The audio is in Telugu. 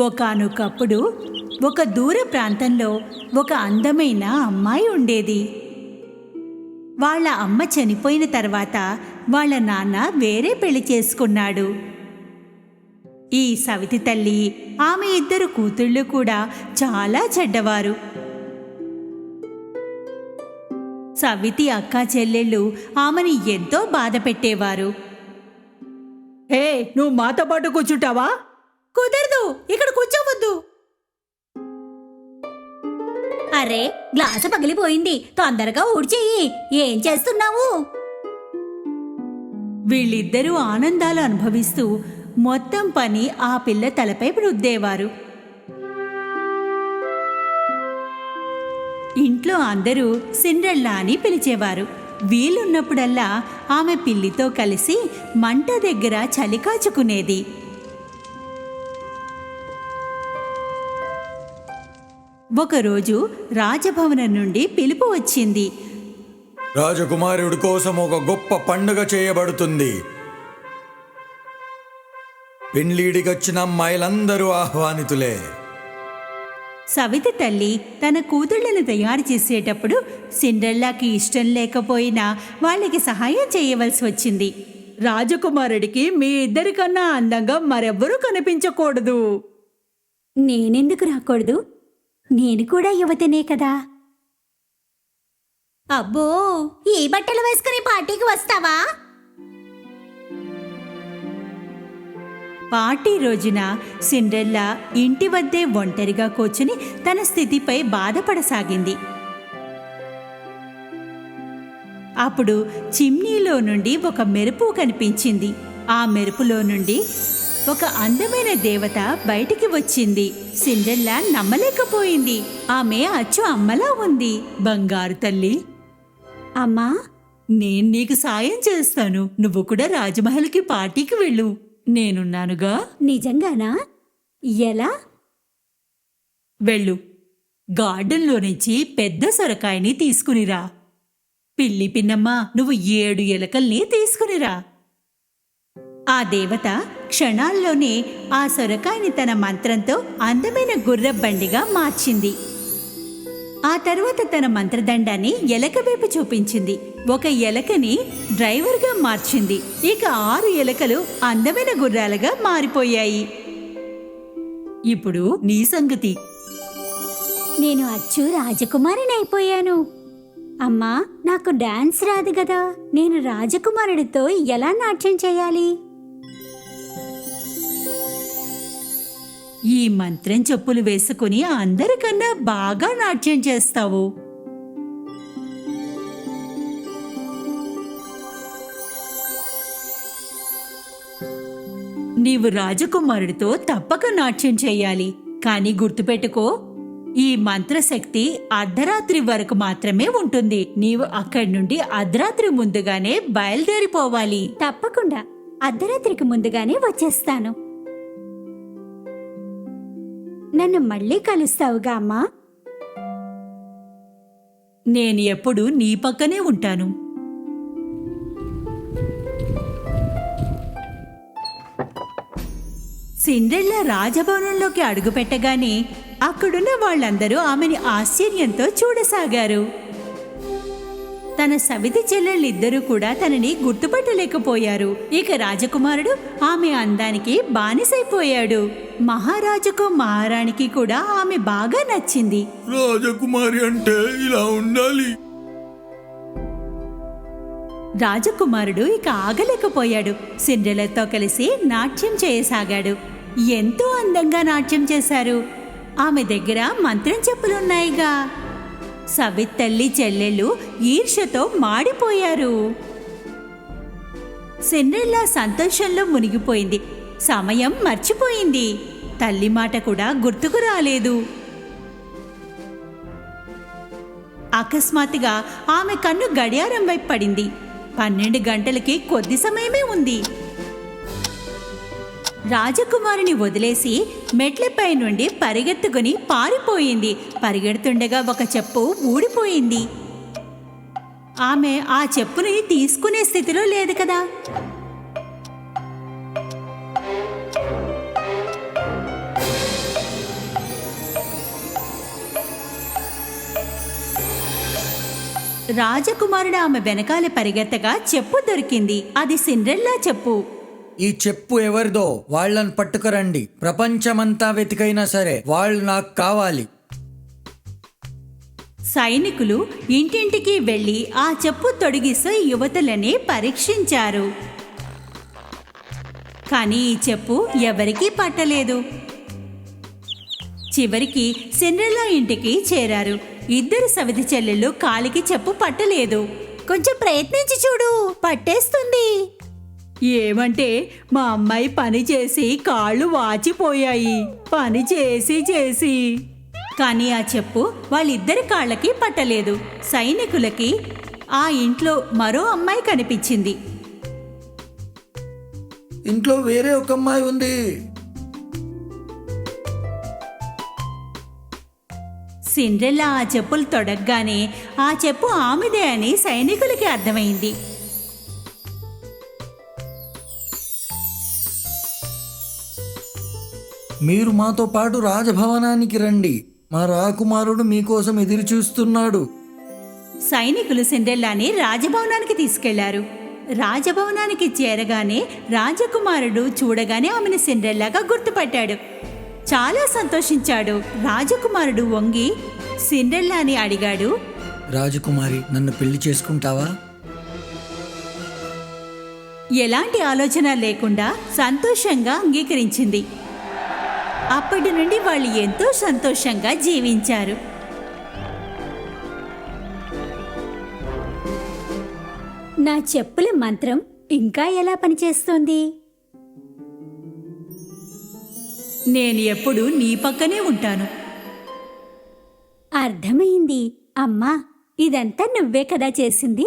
ఒకనొకప్పుడు ఒక దూర ప్రాంతంలో ఒక అందమైన అమ్మాయి ఉండేది. వాళ్ళ అమ్మ చనిపోయిన తర్వాత వాళ్ళ నాన్న వేరే పెళ్ళి చేసుకున్నాడు. ఈ సవితి తల్లి ఆమె ఇద్దరు కూతుళ్ళు కూడా చాలా చెడ్డవారు. సవితి అక్క చెల్లెళ్ళు ఆమెని ఎంతో బాధ పెట్టేవారు హే నువ్వు మాతో పాటు కూర్చుంటావా? కుదరదు ఇక్కడ కూర్చోవద్దు అరే గ్లాసు పగిలిపోయింది తొందరగా ఊడ్చేయి ఏం చేస్తున్నావు? వీళ్ళిద్దరూ ఆనందాలు అనుభవిస్తూ మొత్తం పని ఆ పిల్ల తలపై రుద్దేవారు. ఇంట్లో అందరూ సిండ్రెల్లా అని పిలిచేవారు. వీలున్నప్పుడల్లా ఆమె పిల్లితో కలిసి మంట దగ్గర చలి కాచుకునేది. ఒకరోజు రాజభవనం నుండి పిలుపు వచ్చింది. రాజకుమారుడి కోసం ఒక గొప్ప పండుగ చేయబడుతుంది. పెండ్లీడికొచ్చిన అమ్మాయిలందరూ ఆహ్వానితులే. సవితి తల్లి తన కూతుళ్ళను తయారు చేసేటప్పుడు సిండ్రెల్లాకి ఇష్టం లేకపోయినా వాళ్ళకి సహాయం చేయవలసి వచ్చింది. రాజకుమారుడికి మీ ఇద్దరికన్నా అందంగా మరెవ్వరూ కనిపించకూడదు. నేనెందుకు రాకూడదు? నేను కూడా యువతనే కదా. అబ్బో ఈ బట్టలు వేసుకుని పార్టీకి వస్తావా? పార్టీ రోజున సిండ్రెల్లా ఇంటి వద్దే ఒంటరిగా కూర్చుని తన స్థితిపై బాధపడసాగింది. అప్పుడు చిమ్నీలో నుండి ఒక మెరుపు కనిపించింది. ఆ మెరుపులో నుండి ఒక అందమైన దేవత బయటికి వచ్చింది. సిండ్రెల్లా నమ్మలేకపోయింది. ఆమె అచ్చు అమ్మలా ఉంది. బంగారు తల్లి. అమ్మా నేను నీకు సాయం చేస్తాను. నువ్వు కూడా రాజమహల్కి పార్టీకి వెళ్ళు. నేనున్నానుగా? నిజంగానా? ఎలా? వెళ్ళు. గార్డెన్లో నుంచి పెద్ద సొరకాయని తీసుకునిరా. పిల్లి పిన్నమ్మ నువ్వు ఏడు ఎలకల్ని తీసుకునిరా. ఆ దేవత క్షణాల్లోనే ఆ సొరకాయని తన మంత్రంతో అందమైన గుర్రబండిగా మార్చింది. ఆ తర్వాత తన మంత్రదండాన్ని ఎలక వైపు చూపించింది. ఒక ఎలకని డ్రైవర్గా మార్చింది. ఇక ఆరు ఎలకలు అందమైన గుర్రాలుగా మారిపోయాయి. ఇప్పుడు నీ సంగతి. నేను అచ్చు రాజకుమారిని అయిపోయాను అమ్మా నాకు డాన్స్ రాదు కదా. నేను రాజకుమారుడితో ఎలా నాట్యం చేయాలి? ఈ మంత్రం చెప్పులు వేసుకుని అందరికన్నా బాగా నాట్యం చేస్తావు. నీవు రాజకుమారుడితో తప్పక నాట్యం చేయాలి కానీ గుర్తుపెట్టుకో ఈ మంత్రశక్తి అర్ధరాత్రి వరకు మాత్రమే ఉంటుంది. నీవు అక్కడి నుండి అర్ధరాత్రి ముందుగానే బయలుదేరిపోవాలి. తప్పకుండా. అర్ధరాత్రికి ముందుగానే వచ్చేస్తాను. నన్ను మళ్ళీ కలుస్తావుగా అమ్మా. నేను ఎప్పుడు నీ పక్కనే ఉంటాను. సిండ్రెల్లా రాజభవనంలోకి అడుగుపెట్టగానే అక్కడున్న వాళ్ళందరూ ఆమెని ఆశ్చర్యంతో చూడసాగారు. తన సవితి చెల్లెళ్ళిద్దరూ కూడా తనని గుర్తుపట్టలేకపోయారు. ఇక రాజకుమారుడు ఆమె అందానికి బానిసైపోయాడు. మహారాజుకు మహారాణికి కూడా ఆమె బాగా నచ్చింది. రాజకుమారి అంటే ఇలా ఉండాలి. రాజకుమారుడు ఇక ఆగలేకపోయాడు. సిండ్రెలతో కలిసి నాట్యం చేయసాగాడు. ఎంతో అందంగా నాట్యం చేశారు. ఆమె దగ్గర మంత్రం చెప్పులున్నాయిగా. సవితల్లి చెల్లెలు చెల్లెళ్ళు మాడిపోయారు. సెండ్రెల్లా సంతోషంలో మునిగిపోయింది. సమయం మర్చిపోయింది. తల్లి మాట కూడా గుర్తుకు రాలేదు. అకస్మాత్తుగా ఆమె కన్ను గడియారం వైపు పడింది. పన్నెండు గంటలకి కొద్ది సమయమే ఉంది. రాజకుమారిని వదిలేసి మెట్లపై నుండి పరిగెత్తుకుని పారిపోయింది. పరిగెడుతుండగా ఒక చెప్పు ఊడిపోయింది. ఆమె ఆ చెప్పుని తీసుకునే స్థితిలో లేదు కదా. రాజకుమారుడు ఆమె వెనకాల పరిగెత్తగా చెప్పు దొరికింది. అది సిండ్రెల్లా చెప్పు. ఈ చెప్పు ఎవరిదో వాళ్ళని పట్టుకురండి. ప్రపంచమంతా వెతికైనా సరే వాళ్ళు నాకు కావాలి. సైనికులు ఇంటింటికి వెళ్ళి ఆ చెప్పు తొడిగిసే యువతులని పరీక్షించారు. కానీ ఈ చెప్పు ఎవరికీ పట్టలేదు. చివరికి సిండ్రెల్లా ఇంటికి చేరారు. ఇద్దరు సవితి చెల్లెళ్ళు కాలికి చెప్పు పట్టలేదు. కొంచెం ప్రయత్నించి చూడు పట్టేస్తుంది. ఏమంటే మా అమ్మాయి పని చేసి కాళ్ళు వాచిపోయాయి. పని చేసి చేసి. కానీ ఆ చెప్పు వాళ్ళిద్దరి కాళ్ళకి పట్టలేదు. సైనికులకి ఆ ఇంట్లో మరో అమ్మాయి కనిపించింది. ఇంట్లో వేరే ఒక అమ్మాయి ఉంది. సిండ్రెల్లా ఆ చెప్పులు తొడగ్గానే ఆ చెప్పు ఆమెదే అని సైనికులకి అర్థమైంది. మీరు మాతో పాటు రాజభవనానికి రండి. మా రాకుమారుడు మీకోసం ఎదురు చూస్తున్నాడు. సైనికులు సిండ్రెల్లాని రాజభవనానికి తీసుకెళ్ళారు. రాజభవనానికి చేరగానే రాజకుమారుడు చూడగానే ఆమెను సిండ్రెల్లాగా గుర్తుపట్టాడు. చాలా సంతోషించాడు. రాజకుమారుడు వంగి సిండ్రెల్లాని అడిగాడు. రాజకుమారి నన్ను పెళ్ళి చేసుకుంటావా? ఎలాంటి ఆలోచన లేకుండా సంతోషంగా అంగీకరించింది. అప్పటి నుండి వాళ్ళు ఎంతో సంతోషంగా జీవించారు. నా చెప్పుల మంత్రం ఇంకా ఎలా పనిచేస్తోంది? నేను ఎప్పుడు నీ పక్కనే ఉంటాను. అర్థమైంది. అమ్మా ఇదంతా నువ్వే కదా చేసింది?